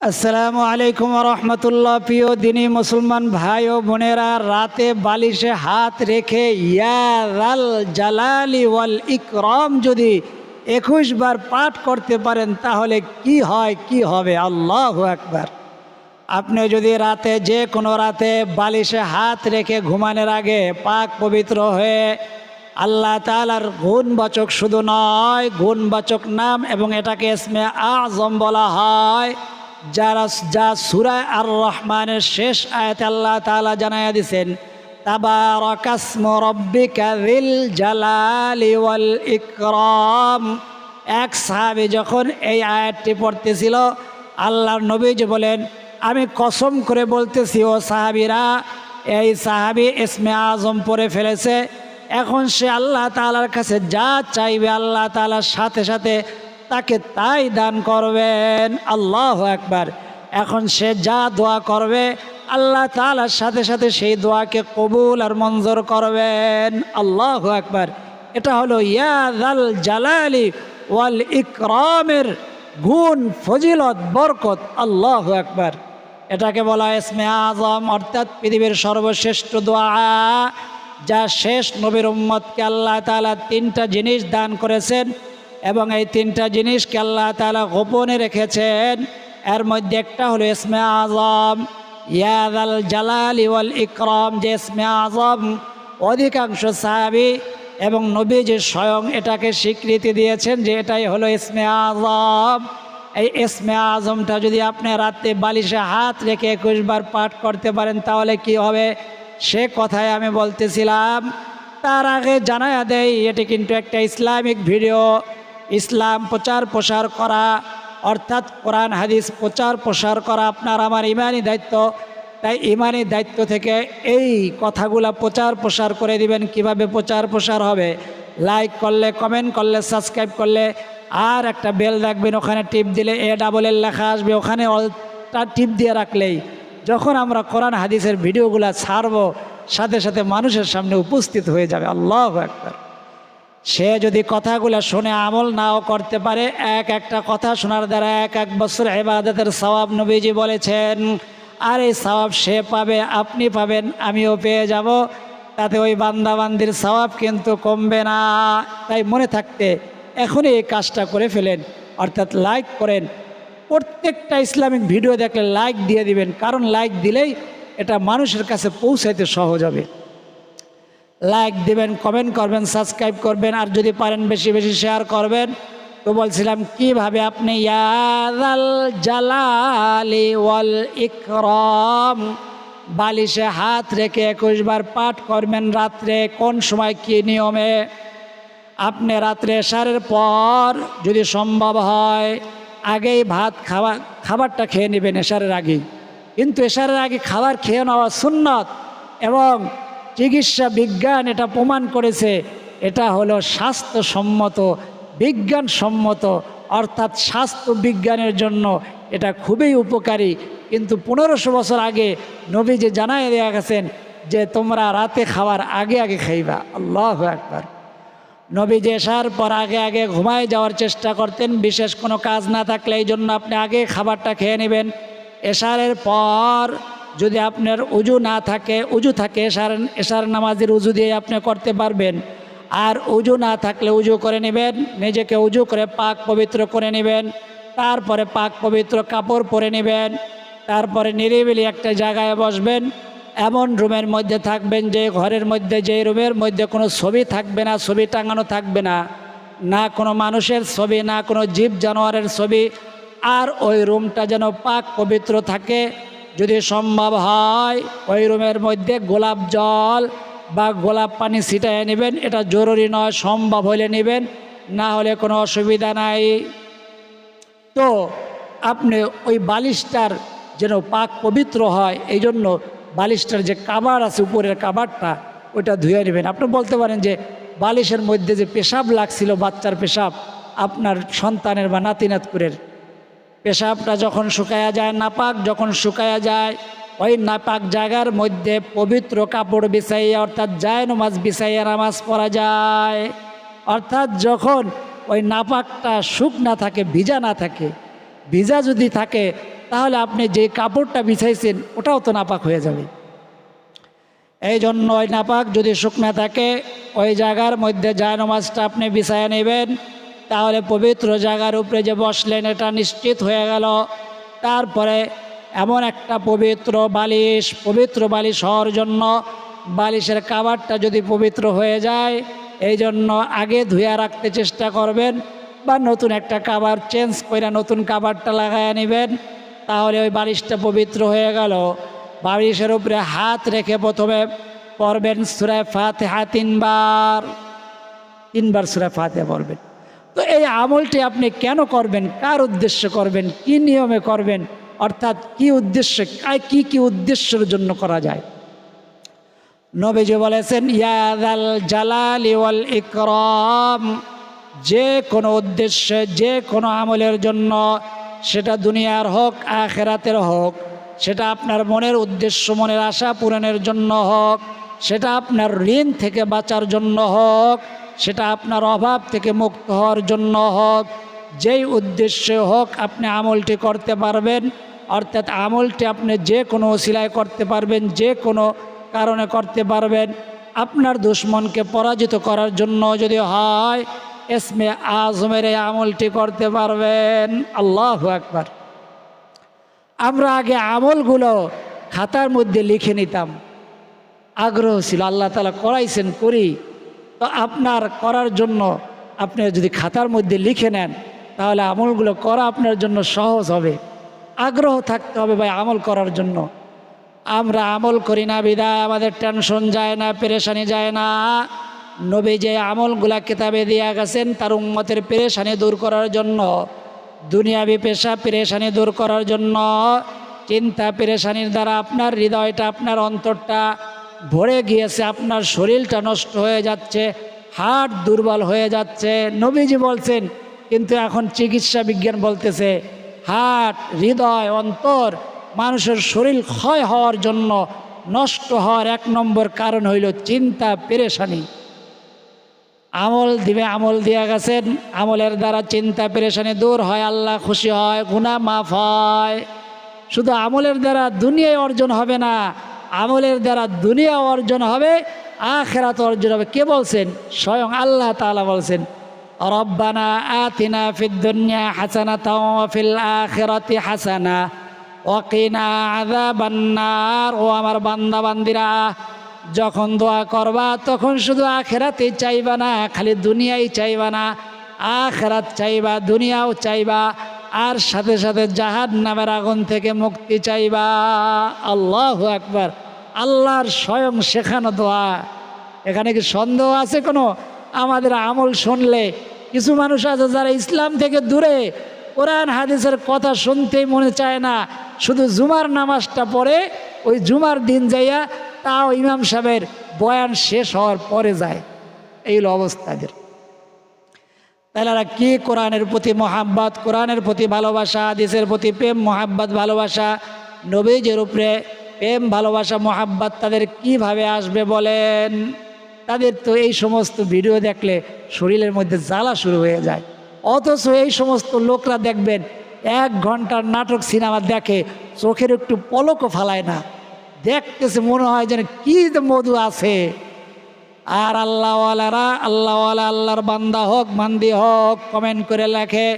আসসালামু আলাইকুম রহমতুল্লাহ। প্রিয় দিনী মুসলমান ভাই ও বোনেরা, রাতে বালিশে হাত রেখে ইয়াল জালালি ওয়াল ইকরম যদি একুশ বার পাঠ করতে পারেন, তাহলে কি হয়, কি হবে? আল্লাহ একবার আপনি যদি রাতে যে কোনো রাতে বালিশে হাত রেখে ঘুমানোর আগে পাক পবিত্র হয়ে আল্লাহ তালার গুণবাচক শুধু নয়, গুণবাচক নাম এবং এটাকে এসমে আজম বলা হয় যারা যা সুরায় আর রহমানের শেষ আয়াতে আল্লাহ তালা জানাইয়া দিছেন এক সাহাবী যখন এই আয়াতটি পড়তেছিল, আল্লাহর নবীজি বলেন, আমি কসম করে বলতেছি, ও সাহাবিরা, এই সাহাবি ইসমে আজম পরে ফেলেছে। এখন সে আল্লাহ তালার কাছে যা চাইবে, আল্লাহ তালার সাথে সাথে তাকে তাই দান করবেন। আল্লাহ একবার এখন সে যা দোয়া করবে, আল্লাহ তালার সাথে সাথে সেই দোয়াকে কবুল আর মঞ্জুর করবেন। আল্লাহ একবার এটা হলো ইয়াদাল জালালি ওয়াল ইকরামের গুণ, ফজিলত, বরকত। আল্লাহ একবার এটাকে বলা ইসমে আজম, অর্থাৎ পৃথিবীর সর্বশ্রেষ্ঠ দোয়া। যা শেষ নবীর উম্মতকে আল্লাহ তালা তিনটা জিনিস দান করেছেন। এবং এই তিনটা জিনিসকে আল্লাহ তালা গোপনে রেখেছেন। এর মধ্যে একটা হলো ইসমে আজম। ইয়াদ আল জালাল ইওয়াল ইকরম, যে ইসমে আজম অধিকাংশ সাহাবি এবং নবী যে স্বয়ং এটাকে স্বীকৃতি দিয়েছেন যে এটাই হলো ইসমে আজম। এই ইসমে আজমটা যদি আপনি রাতে বালিশে হাত রেখে একুশবার পাঠ করতে পারেন, তাহলে কি হবে? সে কথায় আমি বলতেছিলাম। তার আগে জানায়া দেয় এটি কিন্তু একটা ইসলামিক ভিডিও। ইসলাম প্রচার প্রসার করা, অর্থাৎ কোরআন, হাদিস প্রচার প্রসার করা আপনার আমার ইমানই দায়িত্ব। তাই ইমানই দায়িত্ব থেকে এই কথাগুলা প্রচার প্রসার করে দিবেন। কীভাবে প্রচার প্রসার হবে? লাইক করলে কমেন্ট করলে সাবস্ক্রাইব করলে, আর একটা বেল রাখবেন, ওখানে টিপ দিলে এ ডাবলের লেখা আসবে, ওখানে অলটা টিপ দিয়ে রাখলেই যখন আমরা কোরআন, হাদিসের ভিডিওগুলো ছাড়বো, সাথে সাথে মানুষের সামনে উপস্থিত হয়ে যাবে। আল্লাহ একবার সে যদি কথাগুলো শুনে আমল নাও করতে পারে, এক একটা কথা শোনার দ্বারা এক এক বছর এবাদতের সবাব নবীজি বলেছেন, আর এই সবাব সে পাবে, আপনি পাবেন, আমিও পেয়ে যাব। তাতে ওই বান্দাবান্দির সবাব কিন্তু কমবে না। তাই মনে থাকতে এখনই এই কাজটা করে ফেলেন, অর্থাৎ লাইক করেন। প্রত্যেকটা ইসলামিক ভিডিও দেখলে লাইক দিয়ে দিবেন, কারণ লাইক দিলেই এটা মানুষের কাছে পৌঁছাইতে সহজ হবে। লাইক দিবেন কমেন্ট করবেন সাবস্ক্রাইব করবেন, আর যদি পারেন বেশি বেশি শেয়ার করবেন। তো বলছিলাম, কীভাবে আপনি ইকরম? বালিশে হাত রেখে একুশ বার পাঠ করবেন রাত্রে, কোন সময়, কি নিয়মে? আপনি রাত্রে এশারের পর যদি সম্ভব হয়, আগেই ভাত খাওয়া, খাবারটা খেয়ে নেবেন এশারের আগে। কিন্তু এশারের আগে খাবার খেয়ে নেওয়া সুন্নত, এবং চিকিৎসা বিজ্ঞান এটা প্রমাণ করেছে। এটা হলো স্বাস্থ্যসম্মত, বিজ্ঞানসম্মত, অর্থাৎ স্বাস্থ্য বিজ্ঞানের জন্য এটা খুবই উপকারী। কিন্তু পনেরোশো বছর আগে নবী যে জানাই দেওয়া গেছেন যে, তোমরা রাতে খাওয়ার আগে আগে খাইবা। আল্লাহ একবার নবী যে এসার পর আগে আগে ঘুমায় যাওয়ার চেষ্টা করতেন। বিশেষ কোনো কাজ না থাকলে এই জন্য আপনি আগে খাবারটা খেয়ে নেবেন। এসারের পর যদি আপনার উজু না থাকে, উজু থাকে, এশার এশার নামাজের উজু দিয়ে আপনি করতে পারবেন। আর উজু না থাকলে উজু করে নেবেন, নিজেকে উজু করে পাক পবিত্র করে নেবেন, তারপরে পাক পবিত্র কাপড় পরে নেবেন, তারপরে নিরিবিলি একটা জায়গায় বসবেন, এমন রুমের মধ্যে থাকবেন যে ঘরের মধ্যে, যে রুমের মধ্যে কোনো ছবি থাকবে না, ছবি টাঙানো থাকবে না। না কোনো মানুষের ছবি, না কোনো জীব জানোয়ারের ছবি। আর ওই রুমটা যেন পাক পবিত্র থাকে যদি সম্ভব হয়, ওই রুমের মধ্যে গোলাপ জল বা গোলাপ পানি ছিটাইয়ে নেবেন। এটা জরুরি নয়, সম্ভব হলে নেবেন, না হলে কোনো অসুবিধা নাই। তো আপনি ওই বালিশটার যেন পাক পবিত্র হয়, এই জন্য বালিশটার যে কাবার আছে, উপরের কাবারটা ওটা ধুয়ে নেবেন। আপনি বলতে পারেন যে বালিশের মধ্যে যে পেশাব লাগছিল, বাচ্চার পেশাব, আপনার সন্তানের বা নাতিনাতপুরের পেশাবটা যখন শুকায়া যায়, নাপাক যখন শুকায়া যায়, ওই নাপাক জায়গার মধ্যে পবিত্র কাপড় বিছাইয়া, অর্থাৎ যায় নমাজ বিছাইয়া নামাজ পড়া যায়। অর্থাৎ যখন ওই নাপাকটা শুক না থাকে, ভিজা না থাকে, ভিজা যদি থাকে, তাহলে আপনি যে কাপড়টা বিছাইছেন, ওটাও তো নাপাক হয়ে যাবে। এই জন্য ওই নাপাক যদি শুকনা থাকে, ওই জায়গার মধ্যে যায় নামাজটা আপনি বিছায় নেবেন। তাহলে পবিত্র জায়গার উপরে যে বসলেন, এটা নিশ্চিত হয়ে গেল। তারপরে এমন একটা পবিত্র বালিশ পবিত্র বালিশ হওয়ার জন্য বালিশের কাবারটা যদি পবিত্র হয়ে যায়, এই জন্য আগে ধুয়ে রাখতে চেষ্টা করবেন বা নতুন একটা কাবার চেঞ্জ করে নতুন কাবারটা লাগায় নেবেন, তাহলে ওই বালিশটা পবিত্র হয়ে গেল। বালিশের উপরে হাত রেখে প্রথমে পড়বেন সুরায় ফাতেহা তিনবার। তিনবার সুরায় ফাতে পড়বেন। আমলটি আপনি কেন করবেন? কার উদ্দেশ্যে করবেন? কি নিয়মে করবেন? অর্থাৎ কি উদ্দেশ্যে কি কি উদ্দেশ্যের জন্য করা যায়? নবীজি বলেছেন ইয়াদাল জালালি ওয়াল ইকরাম। যে কোনো উদ্দেশ্যে, যে কোনো আমলের জন্য, সেটা দুনিয়ার হোক, আখেরাতের হোক, সেটা আপনার মনের উদ্দেশ্য, মনের আশা পূরণের জন্য হোক, সেটা আপনার ঋণ থেকে বাঁচার জন্য হোক সেটা আপনার অভাব থেকে মুক্ত হওয়ার জন্য হোক, যেই উদ্দেশ্যে হোক আপনি আমলটি করতে পারবেন। অর্থাৎ আমলটি আপনি যে কোনো ওসিলায় করতে পারবেন, যে কোনো কারণে করতে পারবেন। আপনার দুশ্মনকে পরাজিত করার জন্য যদি হয় এসমে আজমের এই আমলটি করতে পারবেন। আল্লাহ একবার আমরা আগে আমলগুলো খাতার মধ্যে লিখে নিতাম। আগ্রহ ছিল, আল্লাহ তালা করাইছেন, করি। তো আপনার করার জন্য আপনি যদি খাতার মধ্যে লিখে নেন, তাহলে আমলগুলো করা আপনার জন্য সহজ হবে। আগ্রহ থাকতে হবে ভাই আমল করার জন্য। আমরা আমল করি না বিদায়, আমাদের টেনশন যায় না, পেরেশানি যায় না। নবী যে আমলগুলা কিতাবে দিয়া গেছেন, তার উম্মতের পেরেশানি দূর করার জন্য, দুনিয়াবি পেশা পেরেশানি দূর করার জন্য, চিন্তা পেরেশানির দ্বারা আপনার হৃদয়টা, আপনার অন্তরটা ভরে গিয়েছে, আপনার শরীরটা নষ্ট হয়ে যাচ্ছে হার্ট দুর্বল হয়ে যাচ্ছে। নবীজি বলছেন, কিন্তু এখন চিকিৎসা বিজ্ঞান বলতেছে হার্ট হৃদয়, অন্তর মানুষের শরীর ক্ষয় হওয়ার জন্য নষ্ট হওয়ার এক নম্বর কারণ হইল চিন্তা, পেরেশানি। আমল দিবে, আমল দিয়া গেছেন, আমলের দ্বারা চিন্তা, পেরেশানি দূর হয়, আল্লাহ খুশি হয় গুণা মাফ হয়। শুধু আমলের দ্বারা দুনিয়ায় অর্জন হবে না আমলের দ্বারা দুনিয়া অর্জন হবে, আখেরাত অর্জন হবে। কে বলছেন? স্বয়ং আল্লাহ তাআলা বলছেন, রব্বানা আতিনা দুনিয়া হাসানা ফিল আখিরাতি হাসানা ওয়াকিনা আযাবান্নার ও আমার বান্দা বান্দিরা যখন দোয়া করবা, তখন শুধু আখেরাতে চাইবা না, খালি দুনিয়াই চাইবা না, আখেরাত চাইবা, দুনিয়াও চাইবা। আর সাথে সাথে জাহাদ নামের আগুন থেকে মুক্তি চাইবা। আল্লাহ একবার আল্লাহর স্বয়ং শেখানো দোয়া। এখানে কি সন্দেহ আছে কোনো? আমাদের আমল শুনলে। কিছু মানুষ আছে যারা ইসলাম থেকে দূরে। কোরআন, হাদিসের কথা শুনতেই মনে চায় না। শুধু জুমার নামাজটা পড়ে ওই জুমার দিন যাইয়া তাও ইমাম সাহেবের বয়ান শেষ হওয়ার পরে যায়। এই অবস্থাদের তাহলে কি কোরআনের প্রতি মহাব্বাত, কোরআনের প্রতি ভালোবাসা, হাদিসের প্রতি প্রেম, মহাব্বাত, ভালোবাসা? নবীজের উপরে প্রেম, ভালোবাসা, মহাব্বাত তাদের কীভাবে আসবে বলেন? তাদের তো এই সমস্ত ভিডিও দেখলে শরীরের মধ্যে জ্বালা শুরু হয়ে যায়। অথচ এই সমস্ত লোকরা দেখবেন, এক ঘণ্টার নাটক সিনেমা দেখে চোখের একটু পলকও ফালায় না। দেখতেছে মনে হয় যেন কি মধু আছে। আর আল্লাহওয়ালারা, আল্লাহওয়ালা আল্লাহর বান্দা হোক মান্দি হোক কমেন্ট করে লেখে,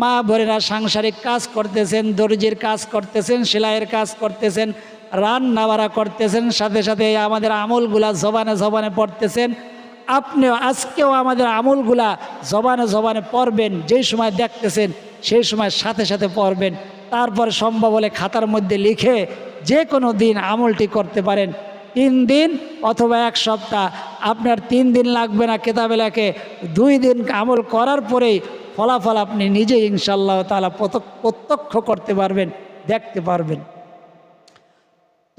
মা বোনেরা সাংসারিক কাজ করতেছেন, দর্জির কাজ করতেছেন, সেলাইয়ের কাজ করতেছেন রান্না বাড়া করতেছেন, সাথে সাথে আমাদের আমলগুলা জবানে জবানে পড়তেছেন। আপনিও আজকেও আমাদের আমলগুলা জবানে জবানে পড়বেন, যেই সময় দেখতেছেন, সেই সময় সাথে সাথে পড়বেন। তারপর সম্ভব হলে খাতার মধ্যে লিখে যে কোনো দিন আমলটি করতে পারেন। তিন দিন অথবা এক সপ্তাহ। আপনার তিন দিন লাগবে না কেতাবে লেখে দুই দিন আমল করার পরেই ফলাফল আপনি নিজেই ইনশাল্লাহ তালা প্রত্যক্ষ করতে পারবেন, দেখতে পারবেন।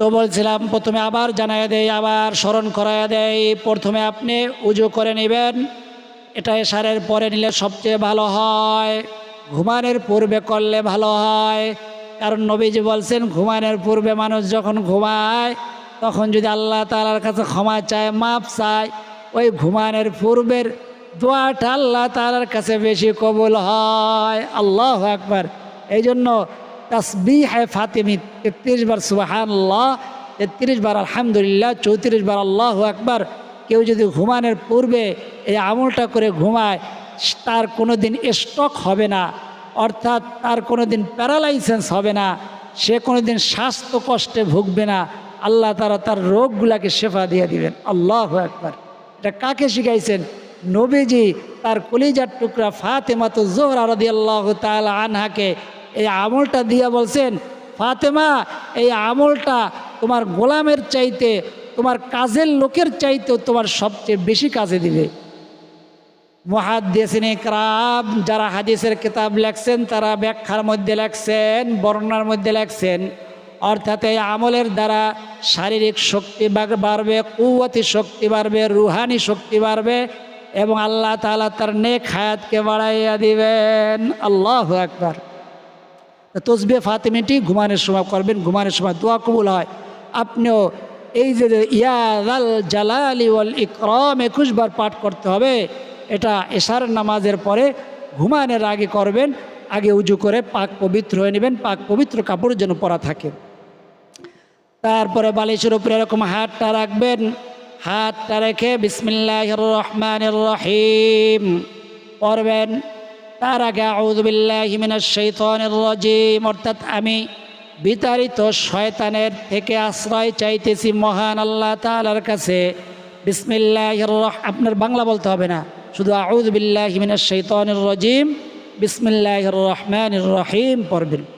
তো বলছিলাম, প্রথমে আবার জানাই দেয় আবার স্মরণ করাইয়া দেয় প্রথমে আপনি উজু করে নেবেন। এটা এসারের পরে নিলে সবচেয়ে ভালো হয়। ঘুমানোর পূর্বে করলে ভালো হয়। কারণ নবীজি বলছেন, ঘুমানোর পূর্বে মানুষ যখন ঘুমায় তখন যদি আল্লাহ তালার কাছে ক্ষমা চায় মাপ চায়, ওই ঘুমানোর পূর্বের দোয়াটা আল্লাহ তালার কাছে বেশি কবুল হয়। আল্লাহ একবার এই জন্য তসবি হ্যায় ফাতেমি তেত্রিশ বার সুবাহান আল্লাহ তেত্রিশ বার, আলহামদুলিল্লাহ, চৌত্রিশ বার, আল্লাহ একবার কেউ যদি ঘুমানোর পূর্বে এই আমলটা করে ঘুমায়, তার কোনো দিন স্টক হবে না, অর্থাৎ তার কোনো দিন প্যারালাইসেন্স হবে না, সে কোনো দিন স্বাস্থ্য কষ্টে ভুগবে না। আল্লাহ তারা তার রোগগুলাকে শেফা দিয়ে দিবেন। আল্লাহ একবার এটা কাকে শিখাইছেন? নবীজি তার কলিজার টুকরা ফাতেমা তো জোহর আরদি আল্লাহ তালা আনহাকে এই আমলটা দিয়া বলছেন, ফাতেমা, এই আমলটা তোমার গোলামের চাইতে, তোমার কাজের লোকের চাইতেও তোমার সবচেয়ে বেশি কাজে দিবে। মহাদ্দেসিন ইকরাম যারা হাদিসের কিতাব লেখছেন, তারা ব্যাখ্যার মধ্যে লেখছেন, বর্ণনার মধ্যে লেখছেন। অর্থাৎ এই আমলের দ্বারা শারীরিক শক্তি বাড়বে কুয়াতি শক্তি বাড়বে, রুহানি শক্তি বাড়বে এবং আল্লাহ তাআলা তার নেক হায়াতকে বাড়াইয়া দিবেন। আল্লাহ একবার তসবে ফাতেমিটি ঘুমানোর সময় করবেন, ঘুমানোর সময় দোয়া কবুল হয়। আপনিও এই যে ইয়াদাল জালালি ওয়াল ইকরম একুশ বার পাঠ করতে হবে, এটা এশার নামাজের পরে ঘুমানোর আগে করবেন, আগে উজু করে পাক পবিত্র হয়ে নেবেন, পাক পবিত্র কাপড় যেন পরা থাকে। তারপরে বালিশের উপরে এরকম হাতটা রাখবেন। হাতটা রেখে বিসমিল্লাহ রহমান রহিম পড়বেন। তার আগে রাজিম, অর্থাৎ আমি বিতাড়িত শয়তানের থেকে আশ্রয় চাইতেছি মহান আল্লাহ তাআলার কাছে। বিসমিল্লাহ আপনার বাংলা বলতে হবে না। শুধু রাজিম বিসমিল্লাহ রহমান রহিম পড়বেন।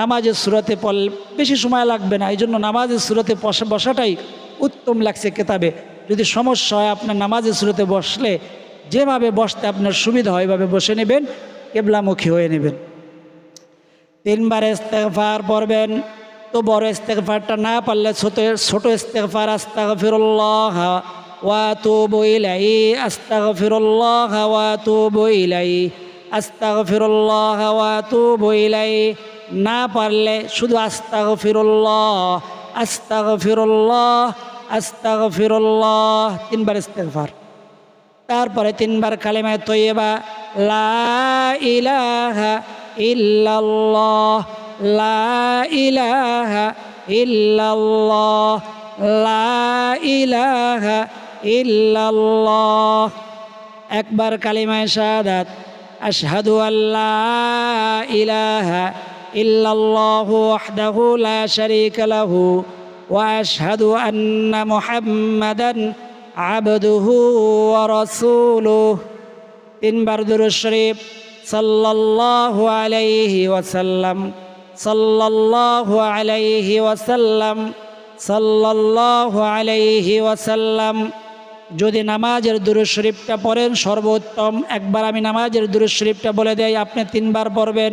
নামাজের সুরতে পড়লে বেশি সময় লাগবে না। এই জন্য নামাজের সুরতে বসা, বসাটাই উত্তম লাগছে কেতাবে। যদি সমস্যা হয় আপনার নামাজের সুরতে বসলে, যেভাবে বসতে আপনার সুবিধা হয়, এভাবে বসে নেবেন, কেবলামুখী হয়ে নেবেন। তিনবার ইস্তেগফার পড়বেন, তো বড় ইস্তেগফারটা না পারলে ছোট ছোট ইস্তেগফার, আস্তাগফিরুল্লাহ ওয়া তুবু ইলাইহি, আস্তাগফিরুল্লাহ ওয়া তুবু ইলাইহি, আস্তাগফিরুল্লাহ ওয়া তুবু ইলাইহি। না পারলে শুধু আস্তাগফিরুল্লাহ আস্তাগফিরুল্লাহ আস্তাগফিরুল্লাহ, তিনবার ইস্তেগফার। তারপরে তিনবার কালেমায় তৈবা লা ইলাহা ইল্লাল্লাহ, লা ইলাহা ইল্লাল্লাহ, লা ইলাহা ইল্লাল্লাহ। একবার কালিমায় শাহাদাত, আশহাদু আল্লাহ ইলাহা ইল্লাল্লাহু ওয়াহদাহু লা শারীকা লাহু ওয়া আশহাদু আন্না মুহাম্মাদান আবদুহু ওয়া রাসূলুহু। তিনবার দুরূদ শরীফ সাল্লাল্লাহু আলাইহি ওয়াসাল্লাম, সাল্লাল্লাহু আলাইহি ওয়াসাল্লাম, সাল্লাল্লাহু আলাইহি ওয়াসাল্লাম। যদি নামাজের দুরূদ শরীফটা পড়েন সর্বোত্তম, একবার আমি নামাজের দুরূদ শরীফটা বলে দেই, আপনি তিনবার পড়বেন।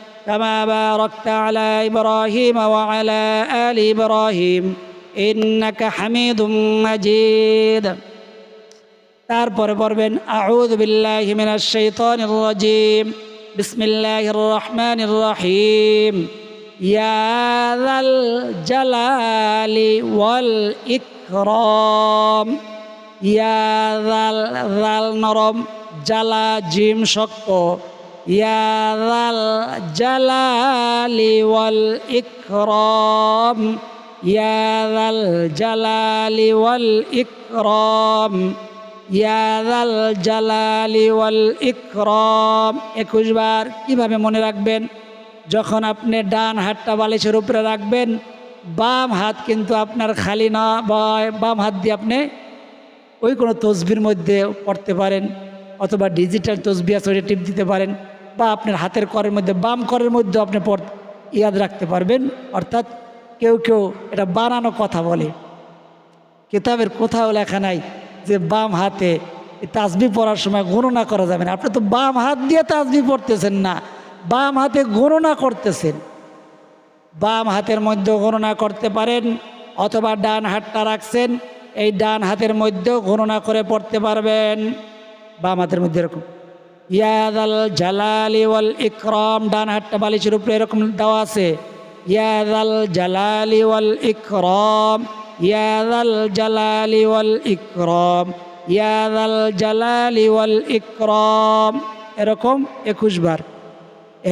كما باركت على إبراهيم وعلى آل إبراهيم إنك حميد مجيد তারপরে পড়বেন আউযু বিল্লাহি মিনাশ শাইতানির রাজিম বিসমিল্লাহির রহমানির রহিম ইয়া যাল জালালি ওয়াল ইকরাম ইয়া জাল জাল নরম জালা জিম শক্ত জাল জালালি ওয়াল ইকরাম জাল জালালি ওয়াল ইকরাম ইয়াদাল জালালি ওয়াল ইকরম। একুশ বার কীভাবে মনে রাখবেন? যখন আপনি ডান হাতটা বালিশের উপরে রাখবেন, বাম হাত কিন্তু আপনার খালি না বাম হাত দিয়ে আপনি ওই কোনো তসবির মধ্যে পড়তে পারেন, অথবা ডিজিটাল তসবি আছে টিপ দিতে পারেন। বা আপনার হাতের করের মধ্যে, বাম করের মধ্যে আপনি ইয়াদ রাখতে পারবেন। অর্থাৎ কেউ কেউ এটা বানানো কথা বলে। কিতাবের কোথাও লেখা নাই যে বাম হাতে তাজবি পড়ার সময় গণনা করা যাবে না। আপনি তো বাম হাত দিয়ে তাজবি পড়তেছেন না, বাম হাতে গণনা করতেছেন। বাম হাতের মধ্যেও গণনা করতে পারেন অথবা ডান হাতটা রাখছেন, এই ডান হাতের মধ্যেও গণনা করে পড়তে পারবেন। বাম হাতের মধ্যে এরকম। ইয়াদাল জালালি ওয়াল ইকরম, ডান হাতটা বালিশের উপরে এরকম দেওয়া আছে। ইয়াদাল জালালি ওয়াল ইকরম ইয়াদাল জালালি ওয়াল ইকরম ইয়াদাল জালালি ওয়াল ইকরম। এরকম একুশ বার।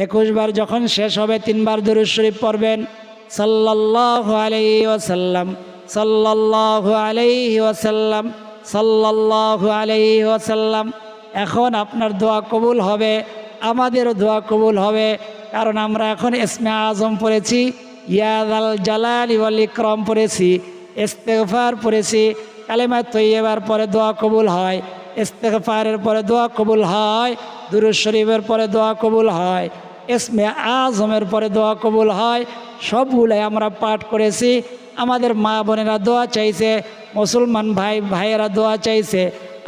একুশ বার যখন শেষ হবে, তিনবার দরুদ শরীফ পড়বেন। সাল্লাল্লাহু আলাইহি ওয়াসাল্লাম, সাল্লাল্লাহু আলাইহি ওয়াসাল্লাম, সাল্লাল্লাহু আলাইহি ওয়াসাল্লাম। এখন আপনার দোয়া কবুল হবে, আমাদেরও দোয়া কবুল হবে, কারণ আমরা এখন ইসমে আজম পড়েছি ইয়াদ আল জালাল ইওয়াল ইকরম পড়েছি, ইস্তেগফার পড়েছি কালেমা তৈয়বার পরে দোয়া কবুল হয়, ইস্তেগফারের পরে দোয়া কবুল হয়, দুরুদ শরীফের পরে দোয়া কবুল হয়, ইসমে আজমের পরে দোয়া কবুল হয়, সবগুলাই আমরা পাঠ করেছি, আমাদের মা বোনেরা দোয়া চাইছে, মুসলমান ভাই, ভাইয়েরা দোয়া চাইছে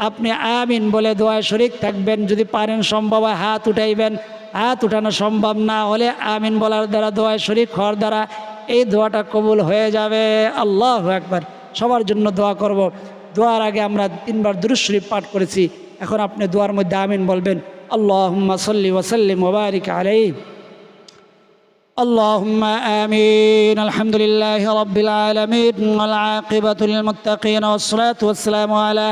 আপনি আমিন বলে দোয়ায় শরিক থাকবেন যদি পারেন সম্ভব হয় হাত উঠাইবেন হাত উঠানো সম্ভব না হলে আমিন বলার দ্বারা দোয়ায় শরিক হওয়ার দ্বারা এই দোয়াটা কবুল হয়ে যাবে আল্লাহ একবার সবার জন্য দোয়া করব। দোয়ার আগে আমরা তিনবার দুরুশরীফ পাঠ করেছি এখন আপনি দোয়ার মধ্যে আমিন বলবেন আল্লাহ সাল্লি ওসাল্লিম ওবারিক আলাই اللهم آمين الحمد لله رب العالمين والعاقبة للمتقين والصلاة والسلام على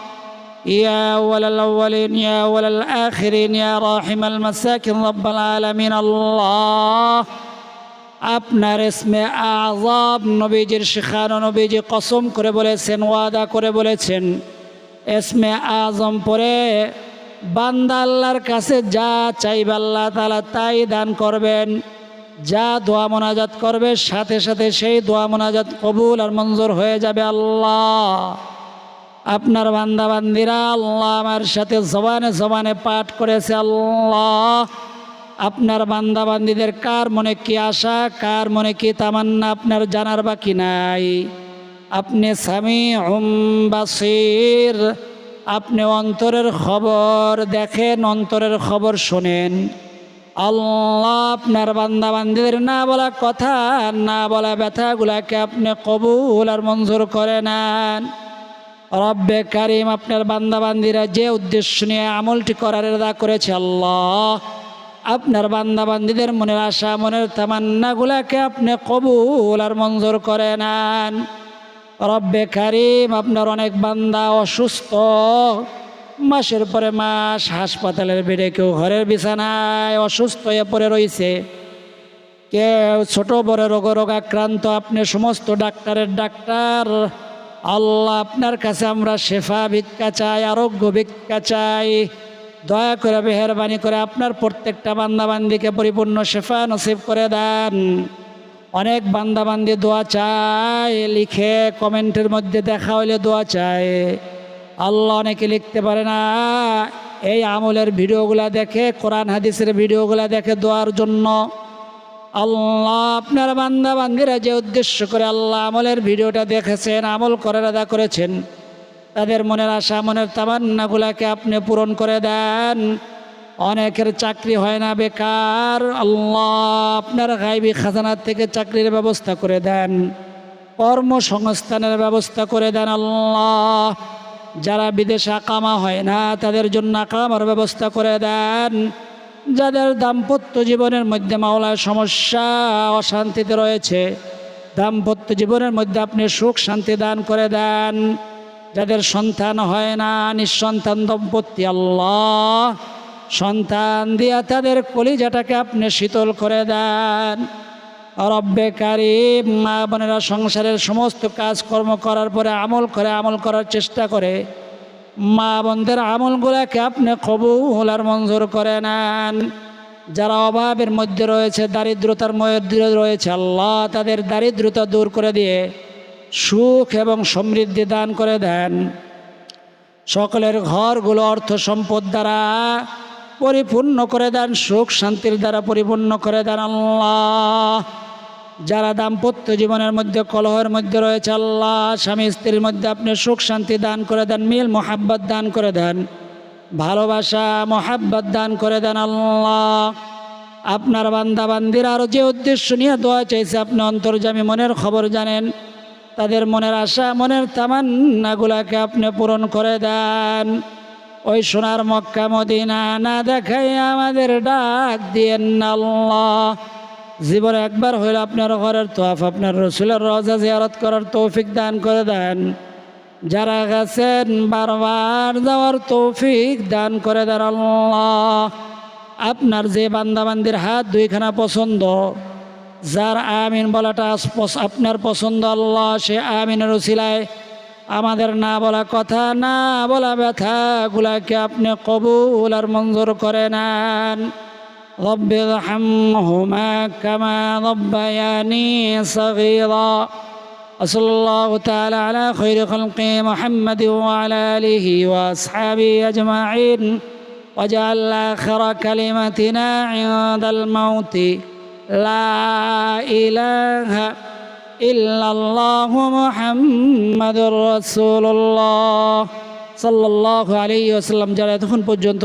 يا أول الأولين يا أول الآخرين يا راحم المساكن رب العالمين الله আপনার ইসমে আজাব নবীজির শিখানো নবীজি কসম করে বলেছেন ওয়াদা করে বলেছেন ইসমে আজম পরে বান্দা আল্লাহর কাছে যা চাইবে আল্লাহ তালা তাই দান করবেন যা দোয়া মোনাজাত করবে সাথে সাথে সেই দোয়া মোনাজাত কবুল আর মঞ্জুর হয়ে যাবে আল্লাহ আপনার বান্দা বান্দিরা আল্লাহ আমার সাথে জবানে জবানে পাঠ করেছে আল্লাহ। আপনার বান্দা বান্দিদের কার মনে কি আশা, কার মনে কি তামান্না আপনার জানার বাকি নাই। আপনি স্বামী বাসির। আপনি অন্তরের খবর দেখেন, অন্তরের খবর শোনেন। আল্লাহ আপনার বান্দা বান্দিদের না বলা কথা, না বলা ব্যথাগুলাকে আপনি কবুল আর মঞ্জুর করে নেন। রব্বে কারিম, আপনার বান্দা বান্দিরা যে উদ্দেশ্য নিয়ে আমলটি করার এদা করেছে আল্লাহ, আপনার বান্দা বান্দিদের মনের আশা, মনের তামান্নাগুলাকে আপনি কবুল আর মঞ্জুর করে নেন। রব্বে কারিম, আপনার অনেক বান্দা অসুস্থ, মাসের পরে মাস, হাসপাতালের বেডে কেউ ঘরের বিছানায় অসুস্থ হয়ে পড়ে রয়েছে। কেউ ছোট বড় রোগ রোগাক্রান্ত আপনি সমস্ত ডাক্তারের ডাক্তার আল্লাহ আপনার কাছে আমরা শেফা ভিক্ষা চাই, আরোগ্য ভিক্ষা চাই। দয়া করে, মেহরবানি করে আপনার প্রত্যেকটা বান্দাবান্দিকে পরিপূর্ণ শেফা নসিব করে দেন। অনেক বান্দাবান্দি দোয়া চায়, লিখে কমেন্টের মধ্যে দেখা হইলে দোয়া চায়। আল্লাহ অনেকে লিখতে পারে না, এই আমলের ভিডিওগুলা দেখে, কোরআন, হাদিসের ভিডিওগুলা দেখে দোয়ার জন্য। আল্লাহ আপনার বান্দা বান্দিরা যে উদ্দেশ্য করে আল্লাহ আমলের ভিডিওটা দেখেছেন, আমল করার আদা করেছেন, তাদের মনের আশা, মনের তামান্নাগুলাকে আপনি পূরণ করে দেন। অনেকের চাকরি হয় না, বেকার। আল্লাহ আপনার গাইবি খাজানার থেকে চাকরির ব্যবস্থা করে দেন, কর্মসংস্থানের ব্যবস্থা করে দেন আল্লাহ। যারা বিদেশে আকামা হয় না, তাদের জন্য আকামার ব্যবস্থা করে দেন। যাদের দাম্পত্য জীবনের মধ্যে মাওলার সমস্যা, অশান্তিতে রয়েছে, দাম্পত্য জীবনের মধ্যে আপনি সুখ শান্তি দান করে দেন। যাদের সন্তান হয় না, নিঃসন্তান দম্পতি, আল্লাহ। সন্তান দিয়া তাদের কলিজাটাকে আপনি শীতল করে দেন। রব্বে কারিম, মা বোনেরা সংসারের সমস্ত কাজকর্ম করার পরে আমল করে আমল করার চেষ্টা করে মা বোনদের আমলগুলাকে আপনি কবুল আর মঞ্জুর করে নেন। যারা অভাবের মধ্যে রয়েছে, দারিদ্রতার মধ্যে রয়েছে, আল্লাহ তাদের দারিদ্রতা দূর করে দিয়ে সুখ এবং সমৃদ্ধি দান করে দেন। সকলের ঘরগুলো অর্থ সম্পদ দ্বারা পরিপূর্ণ করে দেন, সুখ শান্তির দ্বারা পরিপূর্ণ করে দেন আল্লাহ। যারা দাম্পত্য জীবনের মধ্যে, কলহের মধ্যে রয়েছে আল্লাহ, স্বামী স্ত্রীর মধ্যে আপনি সুখ শান্তি দান করে দেন, মিল মোহাব্বত দান করে দেন, ভালোবাসা, মোহাব্বত দান করে দেন আল্লাহ। আপনার বান্দা বান্দির আরও যে উদ্দেশ্য নিয়ে দোয়া চাইছে, আপনি অন্তর্জামী মনের খবর জানেন, তাদের মনের আশা, মনের তামান্নাগুলাকে আপনি পূরণ করে দেন। ওই সোনার মক্কা মদিনা না দেখাই আমাদের ডাক দিয়েন আল্লাহ। জীবনে একবার হইলে আপনার ঘরের তোয়াফ, আপনার রসুলের রজা জিয়ারত করার তৌফিক দান করে দেন। যারা গেছেন বারবার যাওয়ার তৌফিক দান করে দেন আল্লাহ। আপনার যে বান্দাবান্দির হাত দুইখানা পছন্দ, যার আমিন বলাটা আপনার পছন্দ আল্লাহ, সে আমিনের উসিলায় আমাদের না বলা কথা, না বলা ব্যথাগুলাকে আপনি কবুল আর মঞ্জুর করে নেন। رب ارحمهما كما ربياني صغيرا وصلى الله تعالى على خير خلق محمد وعلى آله وأصحابه أجمعين وجعل آخر كلمتنا عند الموت لا إله إلا الله محمد رسول الله صلى الله عليه وسلم যারা এতক্ষণ পর্যন্ত